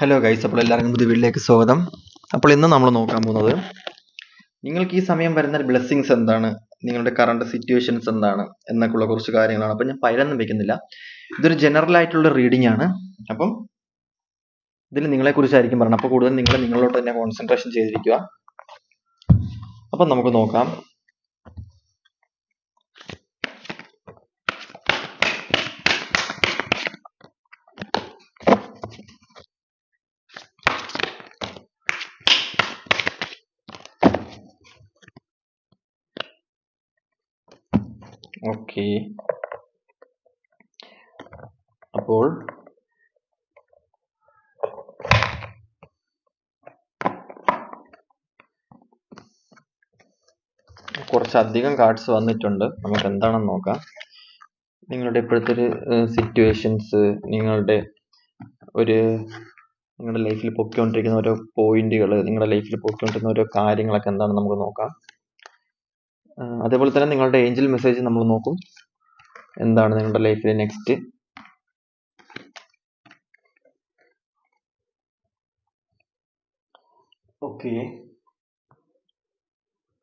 Hello guys അപ്പോൾ എല്ലാവർക്കും പുതിയ വീട്ടിലേക്ക് സ്വാഗതം. അപ്പോൾ ഇന്ന് നമ്മൾ നോക്കാൻ പോകുന്നത് നിങ്ങൾക്ക് ഈ സമയം വരുന്ന ബ്ലെസ്സിങ്സ് എന്താണ്? നിങ്ങളുടെ കറണ്ട് സിറ്റുവേഷൻസ് എന്താണ്? എന്നൊക്കെയുള്ള കുറച്ച് കാര്യങ്ങളാണ്. അപ്പം ഞാൻ പൈലൊന്നും വെക്കുന്നില്ല. ഇതൊരു ജനറൽ ആയിട്ടുള്ള റീഡിംഗ് ആണ്. അപ്പം ഇതിൽ നിങ്ങളെ കുറിച്ചായിരിക്കും പറയുന്നത്. അപ്പോൾ കൂടുതൽ നിങ്ങൾ നിങ്ങളോട് തന്നെ കോൺസെൻട്രേഷൻ ചെയ്തിരിക്കുക. അപ്പം നമുക്ക് നോക്കാം. ഓക്കെ. അപ്പോൾ കുറച്ചധികം കാർഡ്സ് വന്നിട്ടുണ്ട്. നമുക്ക് എന്താണെന്ന് നോക്കാം. നിങ്ങളുടെ ഇപ്പോഴത്തെ ഒരു സിറ്റുവേഷൻസ് നിങ്ങളുടെ ഒരു നിങ്ങളുടെ ലൈഫിൽ പൊക്കിക്കൊണ്ടിരിക്കുന്ന ഓരോ പോയിന്റുകൾ നിങ്ങളുടെ ലൈഫിൽ പൊക്കിക്കൊണ്ടിരിക്കുന്ന ഓരോ കാര്യങ്ങളൊക്കെ എന്താണെന്ന് നമുക്ക് നോക്കാം. അതേപോലെ തന്നെ നിങ്ങളുടെ ഏഞ്ചൽ മെസ്സേജ് നമ്മൾ നോക്കും. എന്താണ് നിങ്ങളുടെ ലൈഫിലെ നെക്സ്റ്റ് ഓക്കെ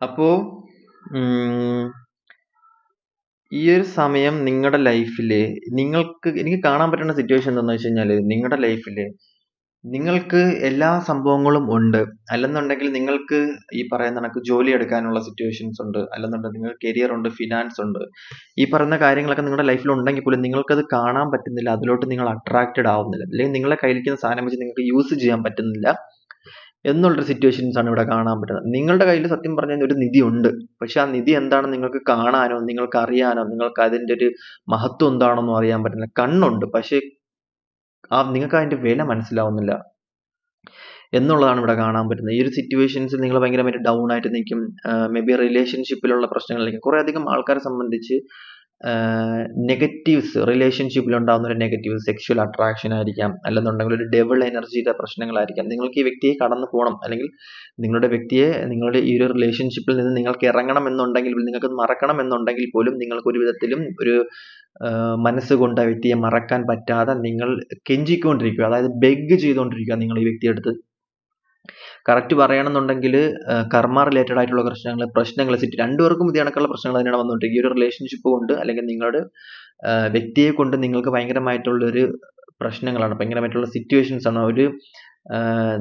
അപ്പോ ഉം, ഈ ഒരു സമയം നിങ്ങളുടെ ലൈഫിൽ നിങ്ങൾക്ക് എനിക്ക് കാണാൻ പറ്റുന്ന സിറ്റുവേഷൻ എന്താണെന്ന് വെച്ച് കഴിഞ്ഞാൽ നിങ്ങളുടെ ലൈഫിൽ നിങ്ങൾക്ക് എല്ലാ സംഭവങ്ങളും ഉണ്ട്. അല്ലെന്നുണ്ടെങ്കിൽ നിങ്ങൾക്ക് ഈ പറയുന്ന കണക്ക് ജോലി എടുക്കാനുള്ള സിറ്റുവേഷൻസ് ഉണ്ട്. അല്ലെന്നുണ്ടെങ്കിൽ നിങ്ങൾക്ക് കരിയർ ഉണ്ട് ഫിനാൻസ് ഉണ്ട്. ഈ പറയുന്ന കാര്യങ്ങളൊക്കെ നിങ്ങളുടെ ലൈഫിൽ ഉണ്ടെങ്കിൽ പോലും നിങ്ങൾക്കത് കാണാൻ പറ്റുന്നില്ല. അതിലോട്ട് നിങ്ങൾ അട്രാക്റ്റഡ് ആവുന്നില്ല. അല്ലെങ്കിൽ നിങ്ങളെ കയ്യിലിരിക്കുന്ന സാധനം വെച്ച് നിങ്ങൾക്ക് യൂസ് ചെയ്യാൻ പറ്റുന്നില്ല എന്നുള്ളൊരു സിറ്റുവേഷൻസ് ആണ് ഇവിടെ കാണാൻ പറ്റുന്നത്. നിങ്ങളുടെ കയ്യിൽ സത്യം പറഞ്ഞാൽ ഒരു നിധി ഉണ്ട്. പക്ഷെ ആ നിധി എന്താണെന്ന് നിങ്ങൾക്ക് കാണാനോ നിങ്ങൾക്ക് അറിയാനോ നിങ്ങൾക്ക് അതിന്റെ ഒരു മഹത്വം എന്താണെന്നോ അറിയാൻ പറ്റുന്നില്ല. കണ്ണുണ്ട്. പക്ഷെ ആ നിങ്ങൾക്ക് അതിന്റെ വില മനസ്സിലാവുന്നില്ല. എന്നുള്ളതാണ് ഇവിടെ കാണാൻ പറ്റുന്നത്. ഈ ഒരു സിറ്റുവേഷൻസിൽ നിങ്ങൾ ഭയങ്കരമായിട്ട് ഡൗൺ ആയിട്ട് നിൽക്കും. മേ ബി റിലേഷൻഷിപ്പിലുള്ള പ്രശ്നങ്ങളിലേക്ക്. കുറേ അധികം ആൾക്കാരെ സംബന്ധിച്ച് നെഗറ്റീവ്സ് റിലേഷൻഷിപ്പിൽ ഉണ്ടാകുന്ന ഒരു നെഗറ്റീവ് സെക്ഷൽ അട്രാക്ഷൻ ആയിരിക്കാം. അല്ലെന്നുണ്ടെങ്കിൽ ഒരു ഡെവിൾ എനർജിയുടെ പ്രശ്നങ്ങളായിരിക്കാം. നിങ്ങൾക്ക് ഈ വ്യക്തിയെ കടന്നു പോകണം. അല്ലെങ്കിൽ നിങ്ങളുടെ വ്യക്തിയെ നിങ്ങളുടെ ഈ ഒരു റിലേഷൻഷിപ്പിൽ നിന്ന് നിങ്ങൾക്ക് ഇറങ്ങണം എന്നുണ്ടെങ്കിൽ നിങ്ങൾക്ക് മറക്കണം എന്നുണ്ടെങ്കിൽ പോലും നിങ്ങൾക്ക് ഒരു വിധത്തിലും ഒരു മനസ്സുകൊണ്ട് ആ വ്യക്തിയെ മറക്കാൻ പറ്റാതെ നിങ്ങൾ കെഞ്ചിക്കൊണ്ടിരിക്കുക. അതായത് ബെഗ് ചെയ്തുകൊണ്ടിരിക്കുക നിങ്ങൾ ഈ വ്യക്തിയുടെ അടുത്ത്. കറക്റ്റ് പറയണമെന്നുണ്ടെങ്കിൽ കർമ്മ റിലേറ്റഡ് ആയിട്ടുള്ള പ്രശ്നങ്ങൾ പ്രശ്നങ്ങൾ സിറ്റി രണ്ടുപേർക്കും ഇത് കണക്കുള്ള പ്രശ്നങ്ങൾ തന്നെയാണ് വന്നുകൊണ്ടിരിക്കുക ഈ ഒരു റിലേഷൻഷിപ്പ് കൊണ്ട് അല്ലെങ്കിൽ നിങ്ങളുടെ വ്യക്തിയെ കൊണ്ട് നിങ്ങൾക്ക് ഭയങ്കരമായിട്ടുള്ള ഒരു പ്രശ്നങ്ങളാണ് ഭയങ്കരമായിട്ടുള്ള സിറ്റുവേഷൻസ് ആണ്. ഒരു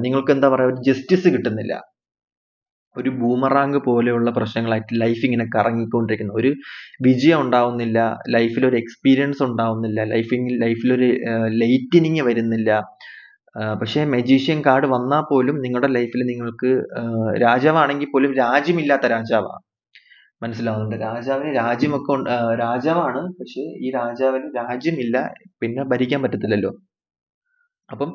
നിങ്ങൾക്ക് എന്താ പറയുക ഒരു ജസ്റ്റിസ് കിട്ടുന്നില്ല. ഒരു ബൂമറാങ് പോലെയുള്ള പ്രശ്നങ്ങളായിട്ട് ലൈഫ് ഇങ്ങനെ കറങ്ങിക്കൊണ്ടിരിക്കുന്നു. ഒരു വിജയം ഉണ്ടാവുന്നില്ല ലൈഫിൽ ഒരു എക്സ്പീരിയൻസ് ഉണ്ടാവുന്നില്ല ലൈഫിൽ ഒരു ലൈറ്റനിങ് വരുന്നില്ല. പക്ഷേ മെജീഷ്യൻ കാർഡ് വന്നാൽ പോലും നിങ്ങളുടെ ലൈഫിൽ നിങ്ങൾക്ക് രാജാവാണെങ്കിൽ പോലും രാജ്യമില്ലാത്ത രാജാവാണ്. മനസ്സിലാവുന്നുണ്ട്? രാജാവിന് രാജ്യമൊക്കെ രാജാവാണ് പക്ഷേ ഈ രാജാവിന് രാജ്യമില്ല പിന്നെ ഭരിക്കാൻ പറ്റത്തില്ലല്ലോ. അപ്പം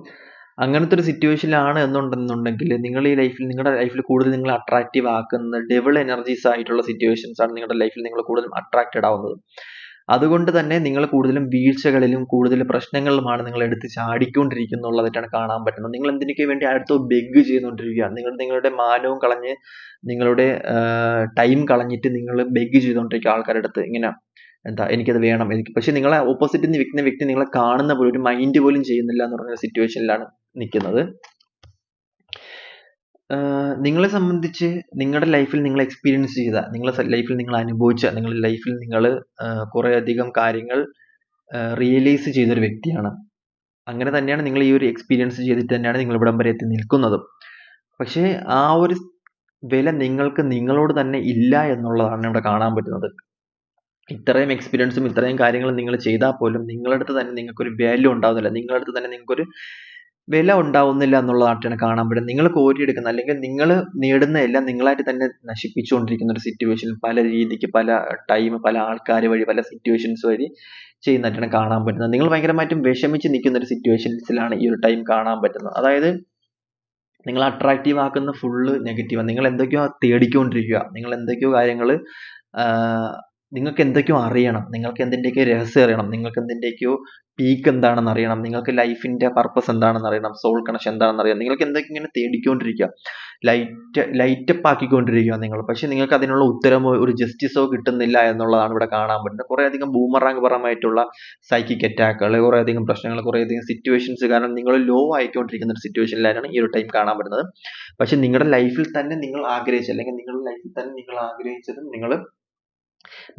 അങ്ങനത്തെ ഒരു സിറ്റുവേഷനിലാണ് എന്നുണ്ടെന്നുണ്ടെങ്കിൽ നിങ്ങൾ ഈ ലൈഫിൽ നിങ്ങളുടെ ലൈഫിൽ കൂടുതൽ നിങ്ങൾ അട്രാക്റ്റീവ് ആക്കുന്ന ഡെവിൾ എനർജീസ് ആയിട്ടുള്ള സിറ്റുവേഷൻസ് ആണ് നിങ്ങളുടെ ലൈഫിൽ നിങ്ങൾ കൂടുതൽ അട്രാക്റ്റഡ് ആവുന്നത്. അതുകൊണ്ട് തന്നെ നിങ്ങൾ കൂടുതലും വീഴ്ചകളിലും കൂടുതൽ പ്രശ്നങ്ങളിലുമാണ് നിങ്ങൾ എടുത്ത് ചാടിക്കൊണ്ടിരിക്കുന്നുള്ളതായിട്ടാണ് കാണാൻ പറ്റുന്നത്. നിങ്ങൾ എന്തിനൊക്കെ വേണ്ടി അടുത്ത് ബെഗ് ചെയ്തുകൊണ്ടിരിക്കുകയാണ് നിങ്ങൾ നിങ്ങളുടെ മാനവും കളഞ്ഞ് നിങ്ങളുടെ ടൈം കളഞ്ഞിട്ട് നിങ്ങൾ ബെഗ് ചെയ്തുകൊണ്ടിരിക്കുക ആൾക്കാരുടെ അടുത്ത്. ഇങ്ങനെ എന്താ എനിക്കത് വേണം. എനിക്ക് പക്ഷെ നിങ്ങളെ ഓപ്പോസിറ്റിൽ നിന്ന് നിൽക്കുന്ന വ്യക്തി നിങ്ങളെ കാണുന്ന പോലും ഒരു മൈൻഡ് പോലും ചെയ്യുന്നില്ല എന്ന് പറഞ്ഞ സിറ്റുവേഷനിലാണ് നിൽക്കുന്നത്. നിങ്ങളെ സംബന്ധിച്ച് നിങ്ങളുടെ ലൈഫിൽ നിങ്ങൾ എക്സ്പീരിയൻസ് ചെയ്ത നിങ്ങളുടെ ലൈഫിൽ നിങ്ങൾ അനുഭവിച്ച നിങ്ങളുടെ ലൈഫിൽ നിങ്ങൾ കുറെ അധികം കാര്യങ്ങൾ റിയലൈസ് ചെയ്തൊരു വ്യക്തിയാണ്. അങ്ങനെ തന്നെയാണ് നിങ്ങൾ ഈ ഒരു എക്സ്പീരിയൻസ് ചെയ്തിട്ട് തന്നെയാണ് നിങ്ങൾ ഇവിടം വരെ എത്തി നിൽക്കുന്നതും. പക്ഷേ ആ ഒരു വില നിങ്ങൾക്ക് നിങ്ങളോട് തന്നെ ഇല്ല എന്നുള്ളതാണ് ഇവിടെ കാണാൻ പറ്റുന്നത്. ഇത്രയും എക്സ്പീരിയൻസും ഇത്രയും കാര്യങ്ങളും നിങ്ങൾ ചെയ്താൽ പോലും നിങ്ങളുടെ അടുത്ത് തന്നെ നിങ്ങൾക്കൊരു വാല്യൂ ഉണ്ടാവുന്നില്ല. നിങ്ങളുടെ അടുത്ത് തന്നെ നിങ്ങൾക്കൊരു വില ഉണ്ടാവുന്നില്ല എന്നുള്ളതായിട്ടാണ് കാണാൻ പറ്റുന്നത്. നിങ്ങൾ കോരിയെടുക്കുന്ന അല്ലെങ്കിൽ നിങ്ങൾ നേടുന്ന എല്ലാം നിങ്ങളായിട്ട് തന്നെ നശിപ്പിച്ചുകൊണ്ടിരിക്കുന്ന ഒരു സിറ്റുവേഷൻ പല രീതിക്ക് പല ടൈം പല ആൾക്കാർ വഴി പല സിറ്റുവേഷൻസ് വഴി ചെയ്യുന്നതായിട്ടാണ് കാണാൻ പറ്റുന്നത്. നിങ്ങൾ ഭയങ്കരമായിട്ടും വിഷമിച്ച് നിൽക്കുന്ന ഒരു സിറ്റുവേഷൻസിലാണ് ഈ ഒരു ടൈം കാണാൻ പറ്റുന്നത്. അതായത് നിങ്ങൾ അട്രാക്റ്റീവ് ആക്കുന്ന ഫുള്ള് നെഗറ്റീവാണ് നിങ്ങൾ എന്തൊക്കെയോ തേടിക്കൊണ്ടിരിക്കുക. നിങ്ങൾ എന്തൊക്കെയോ കാര്യങ്ങൾ നിങ്ങൾക്ക് എന്തൊക്കെയോ അറിയണം നിങ്ങൾക്ക് എന്തിന്റെയൊക്കെയോ രഹസ്യം അറിയണം നിങ്ങൾക്ക് എന്തിന്റെയൊക്കെയോ പീക്ക് എന്താണെന്ന് അറിയണം നിങ്ങൾക്ക് ലൈഫിന്റെ പർപ്പസ് എന്താണെന്ന് അറിയണം സോൾ കണക്ഷൻ എന്താണെന്ന് അറിയാം നിങ്ങൾക്ക് എന്തൊക്കെ ഇങ്ങനെ തേടിക്കൊണ്ടിരിക്കുക ലൈറ്റ് ലൈറ്റപ്പ് ആക്കിക്കൊണ്ടിരിക്കുക നിങ്ങൾ. പക്ഷേ നിങ്ങൾക്ക് അതിനുള്ള ഉത്തരമോ ഒരു ജസ്റ്റിസോ കിട്ടുന്നില്ല എന്നുള്ളതാണ് ഇവിടെ കാണാൻ പറ്റുന്നത്. കുറേയധികം ബൂമറാങ് പരമായിട്ടുള്ള സൈക്കിക് അറ്റാക്കുകൾ കുറേയധികം പ്രശ്നങ്ങൾ കുറേയധികം സിറ്റുവേഷൻസ് കാരണം നിങ്ങൾ ലോ ആയിക്കൊണ്ടിരിക്കുന്ന ഒരു സിറ്റുവേഷനിലാണ് ഈ ഒരു ടൈം കാണാൻ പറ്റുന്നത്. പക്ഷേ നിങ്ങളുടെ ലൈഫിൽ തന്നെ നിങ്ങൾ ആഗ്രഹിച്ച അല്ലെങ്കിൽ നിങ്ങളുടെ ലൈഫിൽ തന്നെ നിങ്ങൾ ആഗ്രഹിച്ചതും നിങ്ങൾ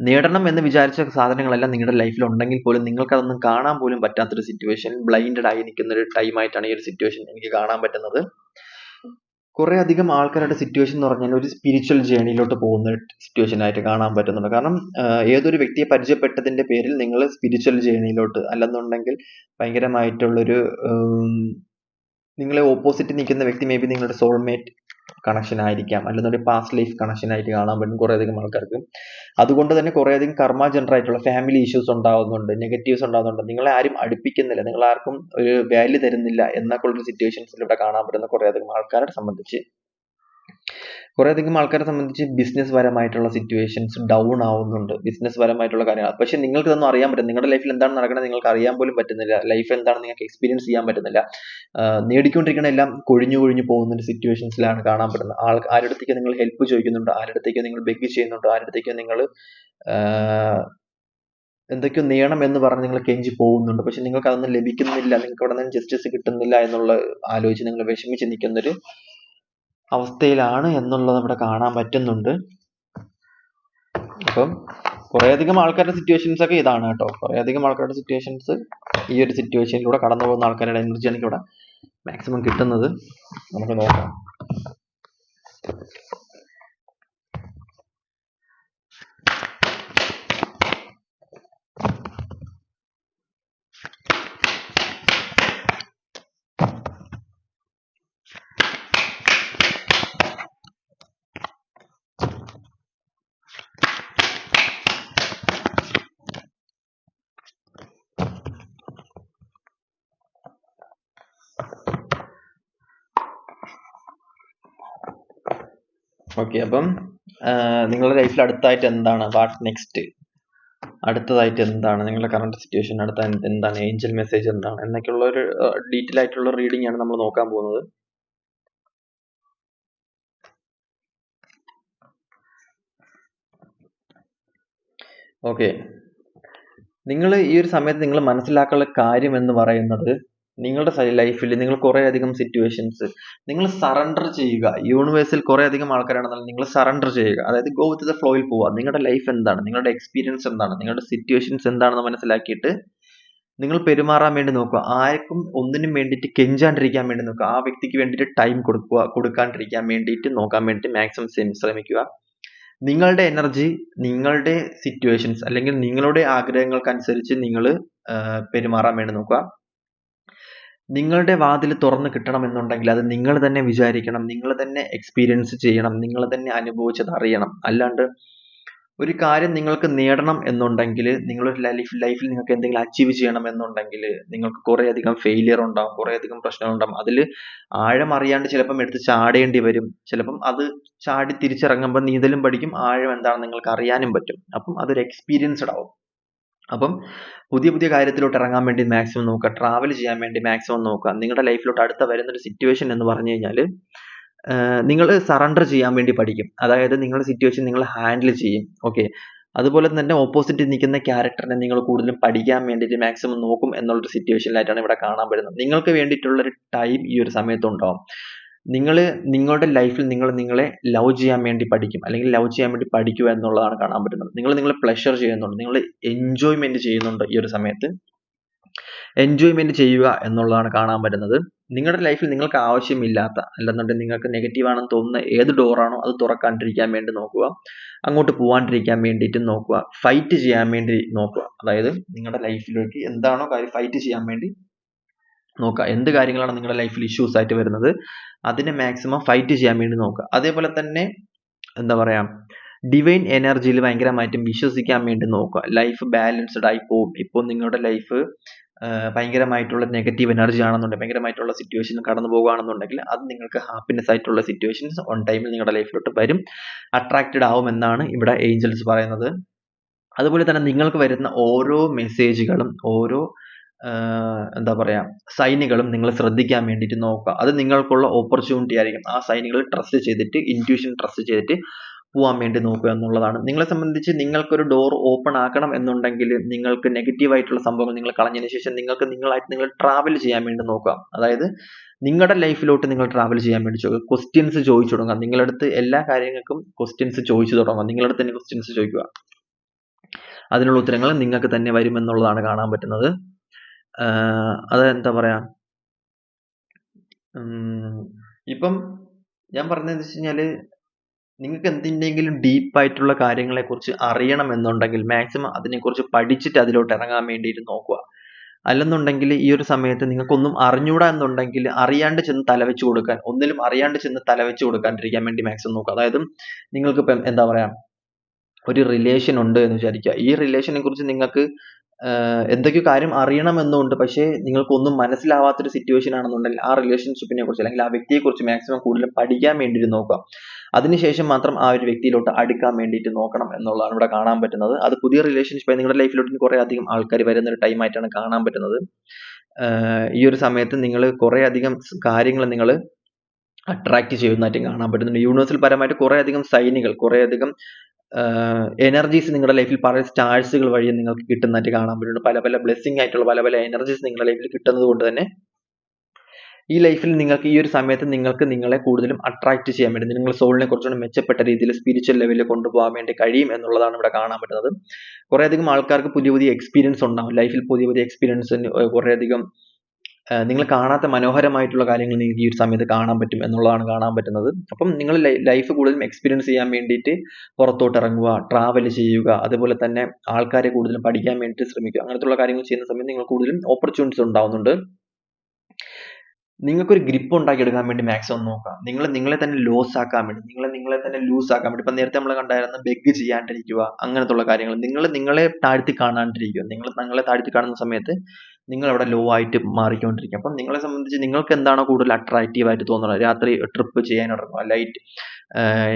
നേടണം എന്ന് വിചാരിച്ച സാധനങ്ങളെല്ലാം നിങ്ങളുടെ ലൈഫിൽ ഉണ്ടെങ്കിൽ പോലും നിങ്ങൾക്ക് അതൊന്നും കാണാൻ പോലും പറ്റാത്തൊരു സിറ്റുവേഷൻ ബ്ലൈൻഡഡ് ആയി നിൽക്കുന്ന ഒരു ടൈം ആയിട്ടാണ് ഈ ഒരു സിറ്റുവേഷൻ എനിക്ക് കാണാൻ പറ്റുന്നത്. കുറേ അധികം ആൾക്കാരുടെ സിറ്റുവേഷൻ എന്ന് പറഞ്ഞാൽ ഒരു സ്പിരിച്വൽ ജേണിയിലോട്ട് പോകുന്ന സിറ്റുവേഷൻ ആയിട്ട് കാണാൻ പറ്റുന്നുണ്ട്. കാരണം ഏതൊരു വ്യക്തിയെ പരിചയപ്പെട്ടതിന്റെ പേരിൽ നിങ്ങൾ സ്പിരിച്വൽ ജേണിയിലോട്ട് അല്ലെന്നുണ്ടെങ്കിൽ ഭയങ്കരമായിട്ടുള്ളൊരു നിങ്ങളെ ഓപ്പോസിറ്റ് നിൽക്കുന്ന വ്യക്തി മേ ബി നിങ്ങളുടെ സോൾമേറ്റ് കണക്ഷൻ ആയിരിക്കാം. അല്ലെന്നുണ്ടെങ്കിൽ പാസ്റ്റ് ലൈഫ് കണക്ഷൻ ആയിട്ട് കാണാൻ പറ്റും കുറേയധികം ആൾക്കാർക്ക്. അതുകൊണ്ട് തന്നെ കുറേയധികം കർമ്മ ജനറൽ ആയിട്ടുള്ള ഫാമിലി ഇഷ്യൂസ് ഉണ്ടാകുന്നുണ്ട് നെഗറ്റീവ്സ് ഉണ്ടാകുന്നുണ്ട് നിങ്ങളെ ആരും അടുപ്പിക്കുന്നില്ല. നിങ്ങൾ ആർക്കും ഒരു വാല്യൂ തരുന്നില്ല. എന്നൊക്കെ ഉള്ള സിറ്റുവേഷൻസിൽ ഇവിടെ കാണാൻ പറ്റുന്ന കുറേയധികം ആൾക്കാരെ സംബന്ധിച്ച്. കുറേ അധികം ആൾക്കാരെ സംബന്ധിച്ച് ബിസിനസ് പരമായിട്ടുള്ള സിറ്റുവേഷൻസ് ഡൗൺ ആവുന്നുണ്ട്. ബിസിനസ് പരമായിട്ടുള്ള കാര്യങ്ങൾ. പക്ഷെ നിങ്ങൾക്ക് ഇതൊന്നും അറിയാൻ പറ്റും നിങ്ങളുടെ ലൈഫിൽ എന്താണ് നടക്കുന്നത് നിങ്ങൾക്ക് അറിയാൻ പോലും പറ്റുന്നില്ല. ലൈഫ് എന്താണ് നിങ്ങൾക്ക് എക്സ്പീരിയൻസ് ചെയ്യാൻ പറ്റുന്നില്ല. നേടിക്കൊണ്ടിരിക്കുന്ന എല്ലാം കൊഴിഞ്ഞു കൊഴിഞ്ഞു പോകുന്ന ഒരു സിറ്റുവേഷൻസിലാണ് കാണാൻ പറ്റുന്നത്. ആൾ ആരുടെക്ക് നിങ്ങൾ ഹെൽപ്പ് ചോദിക്കുന്നുണ്ട്. ആരുടെക്ക് നിങ്ങൾ ബെഗ് ചെയ്യുന്നുണ്ട്. ആരുടെക്ക് നിങ്ങൾ എന്തൊക്കെയോ നേണം എന്ന് പറഞ്ഞ് നിങ്ങൾ കെഞ്ചി പോകുന്നുണ്ട്. പക്ഷെ നിങ്ങൾക്ക് അതൊന്നും ലഭിക്കുന്നില്ല. നിങ്ങൾക്ക് അവിടെ നിന്ന് ജസ്റ്റിസ് കിട്ടുന്നില്ല എന്നുള്ള ആലോചിച്ച് നിങ്ങൾ വിഷമിച്ച് നിൽക്കുന്ന ഒരു അവസ്ഥയിലാണ് എന്നുള്ളത് ഇവിടെ കാണാൻ പറ്റുന്നുണ്ട്. അപ്പം കുറേ അധികം ആൾക്കാരുടെ സിറ്റുവേഷൻസ് ഒക്കെ ഇതാണ് കേട്ടോ. കുറേ അധികം ആൾക്കാരുടെ സിറ്റുവേഷൻസ് ഈ ഒരു സിറ്റുവേഷനിലൂടെ കടന്നു പോകുന്ന ആൾക്കാരുടെ എനർജിയാണ് ഇവിടെ മാക്സിമം കിട്ടുന്നത്. നമുക്ക് നോക്കാം. ഓക്കെ അപ്പം നിങ്ങളുടെ ലൈഫിൽ അടുത്തായിട്ട് എന്താണ്? വാട്ട് നെക്സ്റ്റ് അടുത്തതായിട്ട് എന്താണ്? നിങ്ങളുടെ കറണ്ട് സിറ്റുവേഷൻ അടുത്ത എന്താണ്? ഏഞ്ചൽ മെസ്സേജ് എന്താണ്? എന്നൊക്കെയുള്ള ഒരു ഡീറ്റെയിൽ ആയിട്ടുള്ള റീഡിംഗ് ആണ് നമ്മൾ നോക്കാൻ പോകുന്നത്. ഓക്കെ നിങ്ങൾ ഈ ഒരു സമയത്ത് നിങ്ങൾ മനസ്സിലാക്കാനുള്ള കാര്യം എന്ന് പറയുന്നത് നിങ്ങളുടെ ലൈഫിൽ നിങ്ങൾ കുറേയധികം സിറ്റുവേഷൻസ് നിങ്ങൾ സറണ്ടർ ചെയ്യുക. യൂണിവേഴ്സിൽ കുറേയധികം ആൾക്കാരാണെന്നാൽ നിങ്ങൾ സറണ്ടർ ചെയ്യുക. അതായത് ഗോ വിത്ത് ദ ഫ്ലോയിൽ പോവുക. നിങ്ങളുടെ ലൈഫ് എന്താണ്? നിങ്ങളുടെ എക്സ്പീരിയൻസ് എന്താണ്? നിങ്ങളുടെ സിറ്റുവേഷൻസ് എന്താണെന്ന് മനസ്സിലാക്കിയിട്ട് നിങ്ങൾ പെരുമാറാൻ വേണ്ടി നോക്കുക. ആർക്കും ഒന്നിനും വേണ്ടിയിട്ട് കെഞ്ചാണ്ടിരിക്കാൻ വേണ്ടി നോക്കുക. ആ വ്യക്തിക്ക് വേണ്ടിയിട്ട് ടൈം കൊടുക്കുക കൊടുക്കാണ്ടിരിക്കാൻ വേണ്ടിയിട്ട് നോക്കാൻ വേണ്ടിയിട്ട് മാക്സിമം ശ്രമിക്കുക. നിങ്ങളുടെ എനർജി നിങ്ങളുടെ സിറ്റുവേഷൻസ് അല്ലെങ്കിൽ നിങ്ങളുടെ ആഗ്രഹങ്ങൾക്കനുസരിച്ച് നിങ്ങൾ പെരുമാറാൻ വേണ്ടി നോക്കുക. നിങ്ങളുടെ വാതിൽ തുറന്ന് കിട്ടണമെന്നുണ്ടെങ്കിൽ അത് നിങ്ങൾ തന്നെ വിചാരിക്കണം നിങ്ങൾ തന്നെ എക്സ്പീരിയൻസ് ചെയ്യണം നിങ്ങൾ തന്നെ അനുഭവിച്ചത് അറിയണം. അല്ലാണ്ട് ഒരു കാര്യം നിങ്ങൾക്ക് നേടണം എന്നുണ്ടെങ്കിൽ നിങ്ങളൊരു ലൈഫ് ലൈഫിൽ നിങ്ങൾക്ക് എന്തെങ്കിലും അച്ചീവ് ചെയ്യണം എന്നുണ്ടെങ്കിൽ നിങ്ങൾക്ക് കുറേ അധികം ഫെയിലിയർ ഉണ്ടാവും കുറേ അധികം പ്രശ്നങ്ങൾ ഉണ്ടാവും. അതിൽ ആഴം അറിയാണ്ട് ചിലപ്പം എടുത്ത് ചാടേണ്ടി വരും. ചിലപ്പം അത് ചാടി തിരിച്ചിറങ്ങുമ്പോൾ നീന്തലും പഠിക്കും ആഴം എന്താണെന്ന് നിങ്ങൾക്ക് അറിയാനും പറ്റും. അപ്പം അതൊരു എക്സ്പീരിയൻസ്ഡ് ആവും. അപ്പം പുതിയ പുതിയ കാര്യത്തിലോട്ട് ഇറങ്ങാൻ വേണ്ടി മാക്സിമം നോക്കുക ട്രാവൽ ചെയ്യാൻ വേണ്ടി മാക്സിമം നോക്കുക. നിങ്ങളുടെ ലൈഫിലോട്ട് അടുത്ത വരുന്നൊരു സിറ്റുവേഷൻ എന്ന് പറഞ്ഞു കഴിഞ്ഞാൽ നിങ്ങൾ സറണ്ടർ ചെയ്യാൻ വേണ്ടി പഠിക്കും. അതായത് നിങ്ങളുടെ സിറ്റുവേഷൻ നിങ്ങൾ ഹാൻഡിൽ ചെയ്യും. ഓക്കെ അതുപോലെ തന്നെ ഓപ്പോസിറ്റ് നിൽക്കുന്ന ക്യാരക്ടറിനെ നിങ്ങൾ കൂടുതലും പഠിക്കാൻ വേണ്ടിയിട്ട് മാക്സിമം നോക്കും എന്നുള്ളൊരു സിറ്റുവേഷനിലായിട്ടാണ് ഇവിടെ കാണാൻ പറ്റുന്നത്. നിങ്ങൾക്ക് വേണ്ടിയിട്ടുള്ളൊരു ടൈം ഈ ഒരു സമയത്ത് ഉണ്ടാവും നിങ്ങൾ നിങ്ങളുടെ ലൈഫിൽ നിങ്ങൾ നിങ്ങളെ ലവ് ചെയ്യാൻ വേണ്ടി പഠിക്കും. അല്ലെങ്കിൽ ലവ് ചെയ്യാൻ വേണ്ടി പഠിക്കുക എന്നുള്ളതാണ് കാണാൻ പറ്റുന്നത്. നിങ്ങൾ നിങ്ങളെ പ്ലഷർ ചെയ്യുന്നുണ്ട്. നിങ്ങൾ എൻജോയ്മെന്റ് ചെയ്യുന്നുണ്ട് ഈ ഒരു സമയത്ത്. എൻജോയ്മെന്റ് ചെയ്യുക എന്നുള്ളതാണ് കാണാൻ പറ്റുന്നത്. നിങ്ങളുടെ ലൈഫിൽ നിങ്ങൾക്ക് ആവശ്യമില്ലാത്ത അല്ലെന്നുണ്ടെങ്കിൽ നിങ്ങൾക്ക് നെഗറ്റീവ് ആണെന്ന് തോന്നുന്ന ഏത് ഡോറാണോ അത് തുറക്കാണ്ടിരിക്കാൻ വേണ്ടി നോക്കുക. അങ്ങോട്ട് പോവാണ്ടിരിക്കാൻ വേണ്ടിയിട്ട് നോക്കുക. ഫൈറ്റ് ചെയ്യാൻ വേണ്ടി നോക്കുക. അതായത് നിങ്ങളുടെ ലൈഫിലേക്ക് എന്താണോ കാര്യം ഫൈറ്റ് ചെയ്യാൻ വേണ്ടി നോക്കുക. എന്ത് കാര്യങ്ങളാണ് നിങ്ങളുടെ ലൈഫിൽ ഇഷ്യൂസ് ആയിട്ട് വരുന്നത്? അതിനെ മാക്സിമം ഫൈറ്റ് ചെയ്യാൻ വേണ്ടി നോക്കുക. അതേപോലെ തന്നെ എന്താ പറയുക ഡിവൈൻ എനർജിയിൽ ഭയങ്കരമായിട്ടും വിശ്വസിക്കാൻ വേണ്ടി നോക്കുക. ലൈഫ് ബാലൻസ്ഡ് ആയി പോകും ഇപ്പോൾ നിങ്ങളുടെ ലൈഫ് ഭയങ്കരമായിട്ടുള്ള നെഗറ്റീവ് എനർജി ആണെന്നുണ്ടെങ്കിൽ ഭയങ്കരമായിട്ടുള്ള സിറ്റുവേഷൻ കടന്നു പോകുകയാണെന്നുണ്ടെങ്കിൽ അത് നിങ്ങൾക്ക് ഹാപ്പിനെസ് ആയിട്ടുള്ള സിറ്റുവേഷൻസ് ഓൺ ടൈമിൽ നിങ്ങളുടെ ലൈഫിലോട്ട് വരും. അട്രാക്റ്റഡ് ആവുമെന്നാണ് ഇവിടെ ഏഞ്ചൽസ് പറയുന്നത്. അതുപോലെ തന്നെ നിങ്ങൾക്ക് വരുന്ന ഓരോ മെസ്സേജുകളും ഓരോ എന്താ പറയുക സൈനുകളും നിങ്ങൾ ശ്രദ്ധിക്കാൻ വേണ്ടിയിട്ട് നോക്കുക. അത് നിങ്ങൾക്കുള്ള ഓപ്പർച്യൂണിറ്റി ആയിരിക്കും. ആ സൈനുകൾ ട്രസ്റ്റ് ചെയ്തിട്ട് ഇന്റ്യൂഷൻ ട്രസ്റ്റ് ചെയ്തിട്ട് പോകാൻ വേണ്ടി നോക്കുക എന്നുള്ളതാണ്. നിങ്ങളെ സംബന്ധിച്ച് നിങ്ങൾക്കൊരു ഡോർ ഓപ്പൺ ആക്കണം എന്നുണ്ടെങ്കിൽ നിങ്ങൾക്ക് നെഗറ്റീവായിട്ടുള്ള സംഭവങ്ങൾ നിങ്ങൾ കളഞ്ഞതിന് ശേഷം നിങ്ങൾക്ക് നിങ്ങളായിട്ട് നിങ്ങൾ ട്രാവൽ ചെയ്യാൻ വേണ്ടി നോക്കുക. അതായത് നിങ്ങളുടെ ലൈഫിലോട്ട് നിങ്ങൾ ട്രാവൽ ചെയ്യാൻ വേണ്ടി ചോദിക്കുക ക്വസ്റ്റ്യൻസ് ചോദിച്ചു തുടങ്ങുക. നിങ്ങളടുത്ത് എല്ലാ കാര്യങ്ങൾക്കും ക്വസ്റ്റ്യൻസ് ചോദിച്ചു തുടങ്ങുക. നിങ്ങളടുത്ത് തന്നെ ക്വസ്റ്റ്യൻസ് ചോദിക്കുക. അതിനുള്ള ഉത്തരങ്ങൾ നിങ്ങൾക്ക് തന്നെ വരുമെന്നുള്ളതാണ് കാണാൻ പറ്റുന്നത്. അത് എന്താ പറയാ? ഇപ്പം ഞാൻ പറഞ്ഞതെന്ന് വെച്ച് കഴിഞ്ഞാൽ നിങ്ങൾക്ക് എന്തിന്റെങ്കിലും ഡീപ്പായിട്ടുള്ള കാര്യങ്ങളെ കുറിച്ച് അറിയണം എന്നുണ്ടെങ്കിൽ മാക്സിമം അതിനെക്കുറിച്ച് പഠിച്ചിട്ട് അതിലോട്ട് ഇറങ്ങാൻ വേണ്ടിയിട്ട് നോക്കുക. അല്ലെന്നുണ്ടെങ്കിൽ ഈ ഒരു സമയത്ത് നിങ്ങൾക്കൊന്നും അറിഞ്ഞൂടാ എന്നുണ്ടെങ്കിൽ അറിയാണ്ട് ചെന്ന് തലവെച്ച് കൊടുക്കാൻ ഒന്നിലും അറിയാണ്ട് ചെന്ന് തലവെച്ച് കൊടുക്കാണ്ടിരിക്കാൻ വേണ്ടി മാക്സിമം നോക്കുക. അതായത് നിങ്ങൾക്ക് ഇപ്പം എന്താ പറയാ ഒരു റിലേഷൻ ഉണ്ട് എന്ന് വിചാരിക്കുക. ഈ റിലേഷനെ കുറിച്ച് നിങ്ങൾക്ക് എന്തൊക്കെയോ കാര്യം അറിയണമെന്നുണ്ട്. പക്ഷേ നിങ്ങൾക്കൊന്നും മനസ്സിലാവാത്തൊരു സിറ്റുവേഷൻ ആണെന്നുണ്ടെങ്കിൽ ആ റിലേഷൻഷിപ്പിനെ കുറിച്ച് അല്ലെങ്കിൽ ആ വ്യക്തിയെ കുറിച്ച് മാക്സിമം കൂടുതൽ പഠിക്കാൻ വേണ്ടിയിട്ട് നോക്കുക. അതിനുശേഷം മാത്രം ആ ഒരു വ്യക്തിയിലോട്ട് അടുക്കാൻ വേണ്ടിയിട്ട് നോക്കണം എന്നുള്ളതാണ് ഇവിടെ കാണാൻ പറ്റുന്നത്. അത് പുതിയ റിലേഷൻഷിപ്പ് നിങ്ങളുടെ ലൈഫിലോട്ട് കുറേ അധികം ആൾക്കാർ വരുന്ന ഒരു ടൈം ആയിട്ടാണ് കാണാൻ പറ്റുന്നത്. ഈ ഒരു സമയത്ത് നിങ്ങൾ കുറേ അധികം കാര്യങ്ങൾ നിങ്ങൾ അട്രാക്ട് ചെയ്യുന്നതായിട്ടും കാണാൻ പറ്റുന്നുണ്ട്. യൂണിവേഴ്സൽ പരമായിട്ട് കുറേ അധികം സൈനുകൾ കുറേ അധികം എനർജീസ് നിങ്ങളുടെ ലൈഫിൽ പല സ്റ്റാഴ്സുകൾ വഴി നിങ്ങൾക്ക് കിട്ടുന്നതായിട്ട് കാണാൻ പറ്റുന്നുണ്ട്. പല പല ബ്ലെസ്സിങ് ആയിട്ടുള്ള പല പല എനർജീസ് നിങ്ങളുടെ ലൈഫിൽ കിട്ടുന്നത് കൊണ്ട് തന്നെ ഈ ലൈഫിൽ നിങ്ങൾക്ക് ഈ ഒരു സമയത്ത് നിങ്ങൾക്ക് നിങ്ങളെ കൂടുതലും അട്രാക്ട് ചെയ്യാൻ വേണ്ടി നിങ്ങൾ സോളിനെ കുറച്ചുകൂടി മെച്ചപ്പെട്ട രീതിയിൽ സ്പിരിച്വൽ ലെവലിൽ കൊണ്ടുപോകാൻ വേണ്ടി കഴിയും എന്നുള്ളതാണ് ഇവിടെ കാണാൻ പറ്റുന്നത്. കുറേയധികം ആൾക്കാർക്ക് പുതിയ പുതിയ എക്സ്പീരിയൻസ് ഉണ്ടാവും. ലൈഫിൽ പുതിയ പുതിയ എക്സ്പീരിയൻസ് കുറേ അധികം നിങ്ങൾ കാണാത്ത മനോഹരമായിട്ടുള്ള കാര്യങ്ങൾ നിങ്ങൾക്ക് ഈ ഒരു സമയത്ത് കാണാൻ പറ്റും എന്നുള്ളതാണ് കാണാൻ പറ്റുന്നത്. അപ്പം നിങ്ങൾ ലൈഫ് കൂടുതലും എക്സ്പീരിയൻസ് ചെയ്യാൻ വേണ്ടിയിട്ട് പുറത്തോട്ട് ഇറങ്ങുക ട്രാവൽ ചെയ്യുക അതുപോലെ തന്നെ ആൾക്കാരെ കൂടുതലും പഠിക്കാൻ വേണ്ടിയിട്ട് ശ്രമിക്കുക. അങ്ങനത്തെയുള്ള കാര്യങ്ങൾ ചെയ്യുന്ന സമയത്ത് നിങ്ങൾ കൂടുതലും ഓപ്പർച്യൂണിറ്റീസ് ഉണ്ടാവുന്നുണ്ട്. നിങ്ങൾക്കൊരു ഗ്രിപ്പ് ഉണ്ടാക്കിയെടുക്കാൻ വേണ്ടി മാക്സിമം നോക്കുക നിങ്ങൾ നിങ്ങളെ തന്നെ ലോസ് ആക്കാൻ വേണ്ടി നിങ്ങളെ നിങ്ങളെ തന്നെ ലൂസ് ആക്കാൻ വേണ്ടി. ഇപ്പം നേരത്തെ നമ്മൾ കണ്ടായിരുന്നു ബെഗ് ചെയ്യാണ്ടിരിക്കുക അങ്ങനത്തുള്ള കാര്യങ്ങൾ. നിങ്ങൾ നിങ്ങളെ താഴ്ത്തി കാണാണ്ടിരിക്കുക. നിങ്ങൾ നിങ്ങളെ താഴ്ത്തി കാണുന്ന സമയത്ത് നിങ്ങൾ അവിടെ ലോ ആയിട്ട് മാറിക്കൊണ്ടിരിക്കും. അപ്പം നിങ്ങളെ സംബന്ധിച്ച് നിങ്ങൾക്ക് എന്താണോ കൂടുതൽ അട്രാക്റ്റീവ് ആയിട്ട് തോന്നുന്നത്? രാത്രി ട്രിപ്പ് ചെയ്യാൻ തുടങ്ങുക ലൈറ്റ്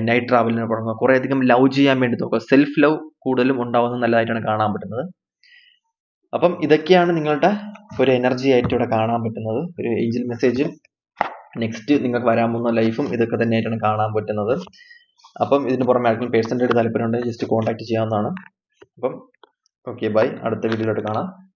നൈറ്റ് ട്രാവലിന് തുടങ്ങുക കുറേ അധികം ലവ് ചെയ്യാൻ വേണ്ടി നോക്കുക. സെൽഫ് ലവ് കൂടുതലും ഉണ്ടാവുന്ന നല്ലതായിട്ടാണ് കാണാൻ പറ്റുന്നത്. അപ്പം ഇതൊക്കെയാണ് നിങ്ങളുടെ ഒരു എനർജി ആയിട്ട് ഇവിടെ കാണാൻ പറ്റുന്നത്. ഒരു ഏഞ്ചൽ മെസ്സേജും നെക്സ്റ്റ് നിങ്ങൾക്ക് വരാൻ പോകുന്ന ലൈഫും ഇതൊക്കെ തന്നെയായിട്ടാണ് കാണാൻ പറ്റുന്നത്. അപ്പം ഇതിന് പുറമെ ആർക്കെങ്കിലും പേഴ്സന്റെ താല്പര്യം ഉണ്ടെങ്കിൽ ജസ്റ്റ് കോൺടാക്ട് ചെയ്യാവുന്നതാണ്. അപ്പം ഓക്കെ ബൈ അടുത്ത വീഡിയോയിലോട്ട് കാണാം.